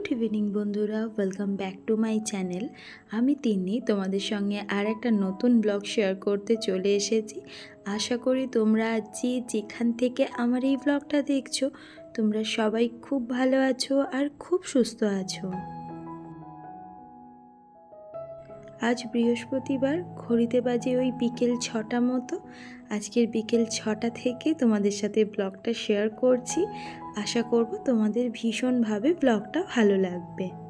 Good evening বন্ধুরা, welcome back to my channel. আমি তিনি তোমাদের সঙ্গে আর একটা নতুন ব্লগ শেয়ার করতে চলে এসেছি। আশা করি তোমরা যে যেখান থেকে আমার এই ব্লগটা দেখছ, তোমরা সবাই খুব ভালো আছো আর খুব সুস্থ আছো। আজ বৃহস্পতিবার, ঘড়িতে বাজে ওই বিকেল ছটা মতো। আজকের বিকেল ছটা থেকে তোমাদের সাথে ব্লগটা শেয়ার করছি। আশা করব তোমাদের ভীষণভাবে ব্লগটা ভালো লাগবে।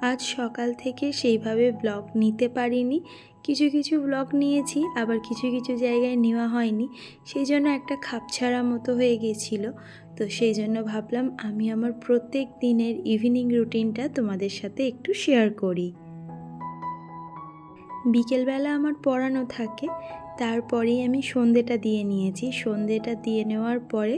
আজ সকাল থেকে সেইভাবে ব্লগ নিতে পারিনি। কিছু কিছু ব্লগ নিয়েছি, আবার কিছু কিছু জায়গায় নেওয়া হয়নি। সেই জন্য একটা খাপছাড়া মতো হয়ে গেছিল। তো সেই জন্য ভাবলাম আমি আমার প্রত্যেক দিনের ইভিনিং রুটিনটা তোমাদের সাথে একটু শেয়ার করি। বিকেলবেলা আমার পড়ানো থাকে, তারপরেই আমি সন্ধেটা দিয়ে নিয়েছি। সন্ধেটা দিয়ে নেওয়ার পরে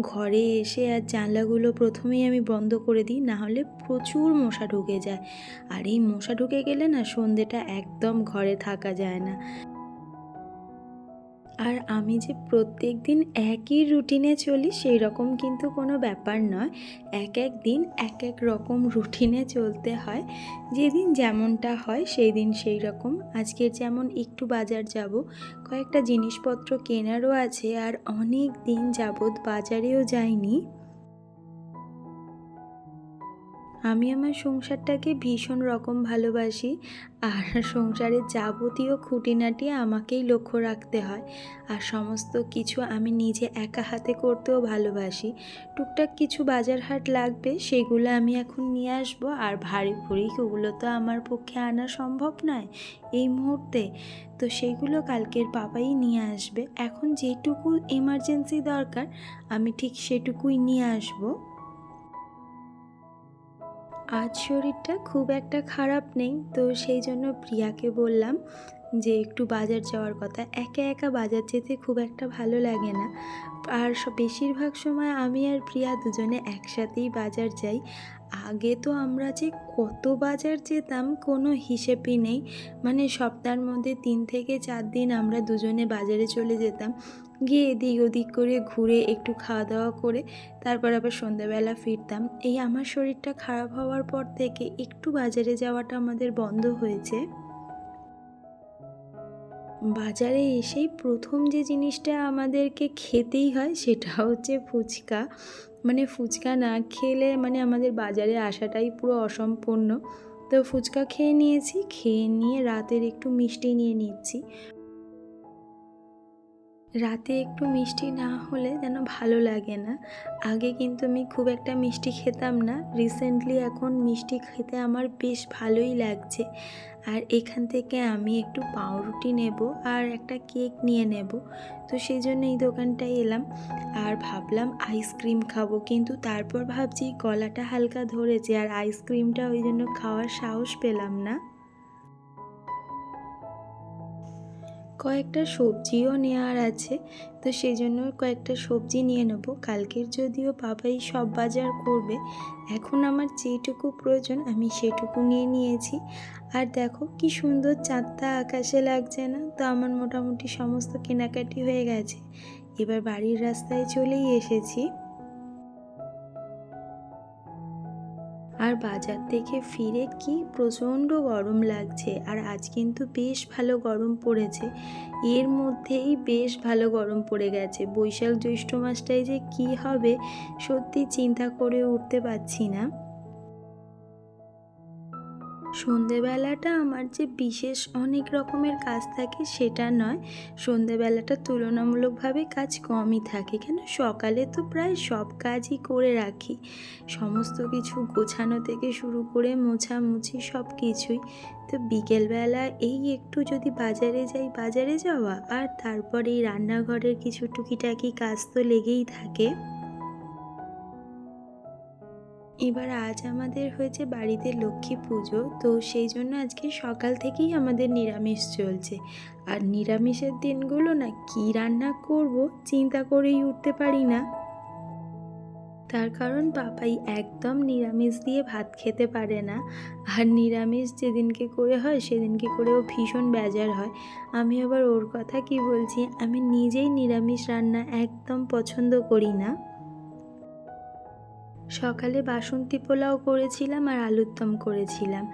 ঘরে এসে আর জানলাগুলো প্রথমেই আমি বন্ধ করে দিই, নাহলে প্রচুর মশা ঢুকে যায়। আর এই মশা ঢুকে গেলে না সন্ধেটা একদম ঘরে থাকা যায় না। আর আমি যে প্রত্যেক দিন একই রুটিনে চলি সেই রকম কিন্তু কোনো ব্যাপার নয়। এক এক দিন এক এক রকম রুটিনে চলতে হয়। যেদিন যেমনটা হয় সেই দিন সেই রকম আজকের যেমন একটু বাজার যাব, কয়েকটা জিনিসপত্র কেনারও আছে, আর অনেক দিন যাবৎ বাজারেও যাইনি। আমি আমার সংসারটাকে ভীষণ রকম ভালোবাসি, আর সংসারের যাবতীয় খুঁটিনাটি আমাকেই লক্ষ্য রাখতে হয়, আর সমস্ত কিছু আমি নিজে একা হাতে করতেও ভালোবাসি। টুকটাক কিছু বাজার হাট লাগবে, সেগুলো আমি এখন নিয়ে আসব, আর ভারী ভুড়ি ওগুলো তো আমার পক্ষে আনা সম্ভব নয় এই মুহূর্তে। তো সেগুলো কালকের বাবাই নিয়ে আসবে। এখন যেটুকু এমার্জেন্সি দরকার, আমি ঠিক সেটুকুই নিয়ে আসব। আজ শরীরটা খুব একটা খারাপ নেই, তো সেই জন্য প্রিয়াকে বললাম যে একটু বাজার যাওয়ার কথা। একা একা বাজার যেতে খুব একটা ভালো লাগে না। আর বেশিরভাগ সময় আমি আর প্রিয়া দুজনে একসাথেই বাজার যাই। আগে তো আমরা যে কত বাজার যেতাম, কোনো হিসেবই নেই। মানে সপ্তাহের মধ্যে তিন থেকে চার দিন আমরা দুজনে বাজারে চলে যেতাম। গিয়ে এদিক ওদিক করে ঘুরে একটু খাওয়া দাওয়া করে, তারপর আবার সন্ধ্যাবেলা ফিরতাম। এই আমার শরীরটা খারাপ হওয়ার পর থেকে একটু বাজারে যাওয়াটা আমাদের বন্ধ হয়েছে। বাজারে এসেই প্রথম যে জিনিসটা আমাদেরকে খেতেই হয় সেটা হচ্ছে ফুচকা। মানে ফুচকা না খেলে মানে আমাদের বাজারে আসাটাই পুরো অসম্পূর্ণ। তো ফুচকা খেয়ে নিয়েছি, খেয়ে নিয়ে রাতের একটু মিষ্টি নিয়ে নিচ্ছি। রাতে একটু মিষ্টি না হলে যেন ভালো লাগে না। আগে কিন্তু আমি খুব একটা মিষ্টি খেতাম না। রিসেন্টলি এখন মিষ্টি খেতে আমার বেশ ভালোই লাগছে। আর এখান থেকে আমি একটু পাউরুটি নেব আর একটা কেক নিয়ে নেব। তো সেই জন্য এই দোকানটায় এলাম আর ভাবলাম আইসক্রিম খাব। কিন্তু তারপর ভাবছি গলাটা হালকা ধরেছে আর আইসক্রিমটা ওই জন্য খাওয়ার সাহস পেলাম না। কয়েকটা সবজিও নেওয়ার আছে, তো সেই জন্য কয়েকটা সবজি নিয়ে নেব। কালকের যদিও বাবাই সব বাজার করবে, এখন আমার যেটুকু প্রয়োজন আমি সেটুকু নিয়ে নিয়েছি। আর দেখো কি সুন্দর চাঁদটা আকাশে লাগছে না, তো আমার মোটামুটি সমস্ত কেনাকাটি হয়ে গেছে। এবার বাড়ির রাস্তায় চলেই এসেছি। আর বাজার থেকে ফিরে কি প্রচণ্ড গরম লাগছে। আর আজ কিন্তু বেশ ভালো গরম পড়েছে। এর মধ্যেই বেশ ভালো গরম পড়ে গেছে। বৈশাখ জ্যৈষ্ঠ মাসটায় যে কি হবে সত্যি চিন্তা করে উঠতে পারছি না। সন্ধেবেলাটা আমার যে বিশেষ অনেক রকমের কাজ থাকে সেটা নয়। সন্ধেবেলাটা তুলনামূলকভাবে কাজ কমই থাকে। কেন? সকালে তো প্রায় সব কাজই করে রাখি। সমস্ত কিছু গোছানো থেকে শুরু করে মোছামুছি সব কিছুই। তো বিকেলবেলা এই একটু যদি বাজারে যাই, বাজারে যাওয়া আর তারপরে এই রান্নাঘরের কিছু টুকিটাকি কাজ তো লেগেই থাকে। এবার আজ আমাদের হয়েছে বাড়িতে লক্ষ্মী পুজো, তো সেই জন্য আজকে সকাল থেকেই আমাদের নিরামিষ চলছে। আর নিরামিষের দিনগুলো না কি রান্না করব চিন্তা করেই উঠতে পারি না। তার কারণ বাবাই একদম নিরামিষ দিয়ে ভাত খেতে পারে না। আর নিরামিষ যেদিনকে করে হয়, সেদিনকে করেও ভীষণ বেজার হয়। আমি আবার ওর কথা কি বলছি, আমি নিজেই নিরামিষ রান্না একদম পছন্দ করি না। সকালে বাসন্তী পোলাও করেছিলাম আর আলুর দম করেছিলাম।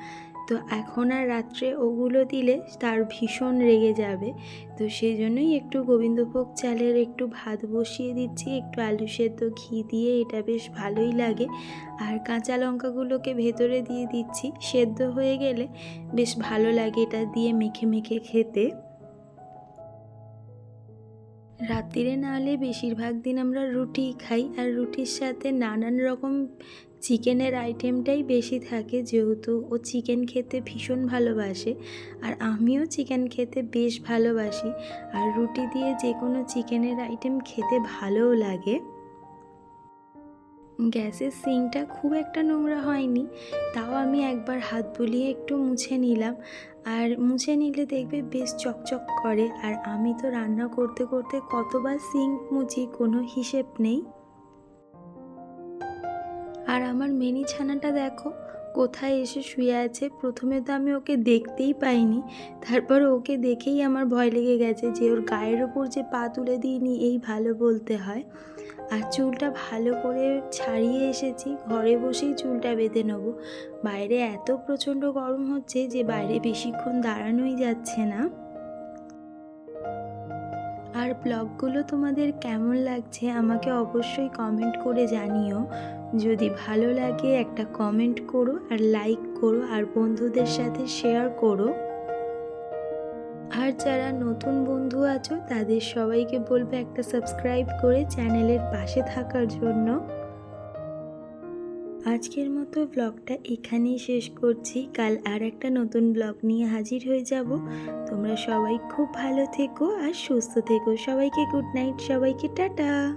তো এখন আর রাত্রে ওগুলো দিলে তার ভীষণ রেগে যাবে। তো সেই জন্যই একটু গোবিন্দভোগ চালের একটু ভাত বসিয়ে দিচ্ছি, একটু আলু সেদ্ধ ঘি দিয়ে, এটা বেশ ভালোই লাগে। আর কাঁচা লঙ্কাগুলোকে ভেতরে দিয়ে দিচ্ছি, সেদ্ধ হয়ে গেলে বেশ ভালো লাগে এটা দিয়ে মেখে মেখে খেতে। রাত্রিরে না হলে বেশিরভাগ দিন আমরা রুটি খাই আর রুটির সাথে নানান রকম চিকেনের আইটেমটাই বেশি থাকে যেহেতু ও চিকেন খেতে ভীষণ ভালোবাসে আর আমিও চিকেন খেতে বেশ ভালোবাসি আর রুটি দিয়ে যে কোনো চিকেনের আইটেম খেতে ভালোও লাগে। গ্যাসের সিংটা খুব একটা নোংরা হয়নি, তাও আমি একবার হাত বুলিয়ে একটু মুছে নিলাম। আর মুছে নিলে দেখবে বেশ চকচক করে। আর আমি তো রান্না করতে করতে কতবার সিঙ্ক মুছি, কোনো হিসেব নেই। আর আমার মিনি ছানাটা দেখো, কোথায় এসে শুয়ে আছে। প্রথমে তো আমি ওকে দেখতেই পাইনি, তারপর ওকে দেখেই আমার ভয় লেগে গেছে যে ওর গায়ের ওপর যে পা তুলে দিইনি, এই ভালো বলতে হয়। আর চুলটা ভালো করে ছাড়িয়ে এসেছি। ঘরে বসেই চুলটা বেঁধে নেব। বাইরে এত প্রচণ্ড গরম হচ্ছে যে বাইরে বেশিক্ষণ দাঁড়ানোই যাচ্ছে না। আর ব্লগগুলো তোমাদের কেমন লাগছে আমাকে অবশ্যই কমেন্ট করে জানিও। যদি ভালো লাগে একটা কমেন্ট করো আর লাইক করো আর বন্ধুদের সাথে শেয়ার করো। আর যারা নতুন বন্ধু আছো, তাদের সবাইকে বলবে একটা সাবস্ক্রাইব করে চ্যানেলের পাশে থাকার জন্য। আজকের মতো ব্লগটা এখানেই শেষ করছি। কাল আর একটা নতুন ব্লগ নিয়ে হাজির হয়ে যাব। তোমরা সবাই খুব ভালো থেকো আর সুস্থ থেকো। সবাইকে গুড নাইট সবাইকে টাটা।